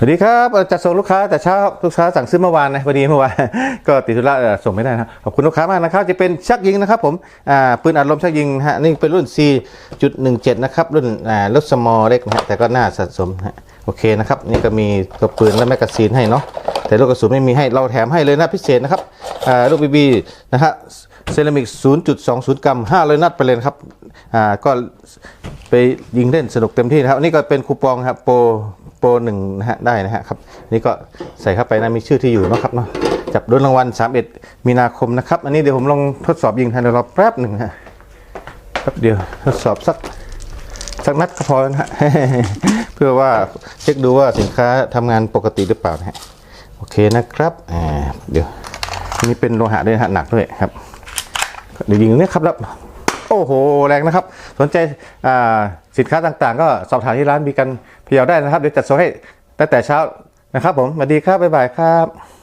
สวัสดีครับจัดส่งลูกค้าแต่เช้าลูกค้าสั่งซื้อเมื่อวานนะพอดีเมื่อวานก็ติดธุระส่งไม่ได้นะครับขอบคุณลูกค้ามากนะครับจะเป็นชักยิงนะครับผมอ่าปืนอัดลมชักยิงฮะนี่เป็นรุ่น 4.17 นะครับ รุ่นอ่ารถสมอลเล็กนะฮะแต่ก็น่าสะสมฮะโอเคนะครับนี่ก็มีตัวปืนและแมกกาซีนให้เนาะแต่ลูกกระสุนไม่มีให้เราแถมให้เลยนะพิเศษนะครับอ่าลูกบีบีนะฮะเซรามิก 0.20 กรัม500นัดไปเลยนะครับอ่าก็ไปยิงเล่นสนุกเต็มที่นะครับนี่ก็เป็นคูปองครับโปร โปรหนึ่งนะฮะได้นะฮะครับนี่ก็ใส่เข้าไปนะมีชื่อที่อยู่นะครับเนาะจับรุ่นรางวัล 31 มีนาคมนะครับ อันนี้เดี๋ยวผมลองทดสอบยิงทันเดี๋ยวรอแป๊บหนึ่งฮะแป๊บเดียวทดสอบสักสักนัดก็พอแล้วนะฮะเพื่อว่าเช็คดูว่าสินค้าทำงานปกติหรือเปล่าฮะโอเคนะครับอ่าเดี๋ยวนี่เป็นโลหะด้วยนะฮะหนักด้วยครับเดี๋ยวยิงนี้ครับแล้ว โอ้โห แรงนะครับ สนใจสินค้าต่างๆ ก็สอบถามที่ร้านมีกันพะเยาได้นะครับ เดี๋ยวจัดส่งให้ตั้งแต่เช้านะครับผมสวัสดีครับบ๊ายบายครับ